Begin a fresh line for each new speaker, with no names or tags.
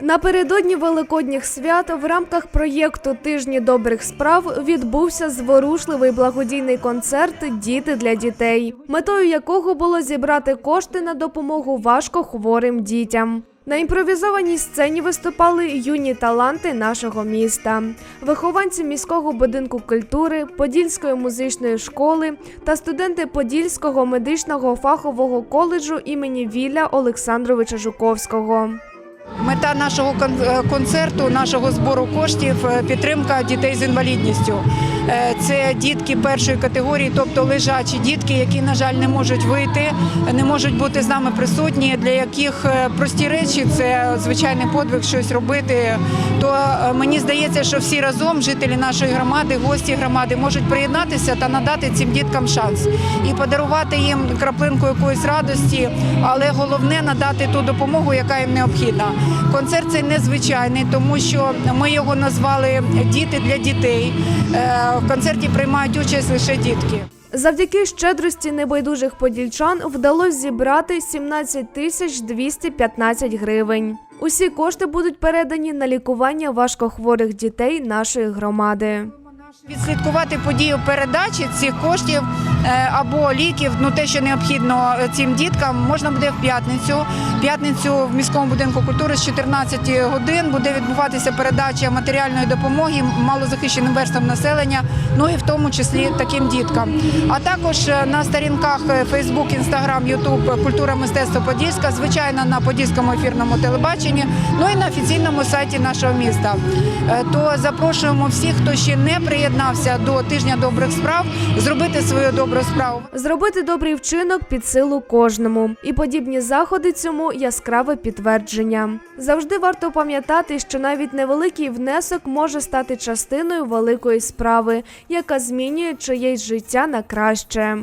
Напередодні великодніх свят в рамках проєкту Тижні добрих справ відбувся зворушливий благодійний концерт Діти для дітей, метою якого було зібрати кошти на допомогу важко хворим дітям. На імпровізованій сцені виступали юні таланти нашого міста, вихованці міського будинку культури, Подільської музичної школи та студенти Подільського медичного фахового коледжу імені Вілля Олександровича Жуковського.
Мета нашого е, концерту, нашого збору коштів е, підтримка дітей з інвалідністю. Е, Це дітки першої категорії, тобто лежачі дітки, які, на жаль, не можуть вийти, не можуть бути з нами присутні, для яких прості речі це звичайний подвиг щось робити. То мені здається, що всі разом, жителі нашої громади, гості громади, можуть приєднатися та надати цим діткам шанс і подарувати їм краплинку якоїсь радості, але головне надати ту допомогу, яка їм необхідна. Концерт цей незвичайний, тому що ми його назвали Діти для дітей. Е, В концерті приймають участь лише дітки.
Завдяки щедрості небайдужих подільчан вдалося зібрати 17 тисяч 215 гривень. Усі кошти будуть передані на лікування важкохворих дітей нашої громади.
Відслідкувати подію передачі цих коштів е, або ліків, ну те, що необхідно е, цим діткам, можна буде в п'ятницю. П'ятницю в міському будинку культури з 14 годин буде відбуватися передача матеріальної допомоги малозахищеним верствам населення, ну і в тому числі таким діткам. А також е, на сторінках Facebook, Instagram, YouTube Культура мистецтво Подільська, звичайно, на подільському ефірному телебаченні, ну і на офіційному сайті нашого міста. То запрошуємо всіх, хто ще не приєднався до тижня добрих справ, зробити свою добру справу.
Зробити добрий вчинок під силу кожному, і подібні заходи цьому яскраве підтвердження. Завжди варто пам'ятати, що навіть невеликий внесок може стати частиною великої справи, яка змінює чиєсь життя на краще.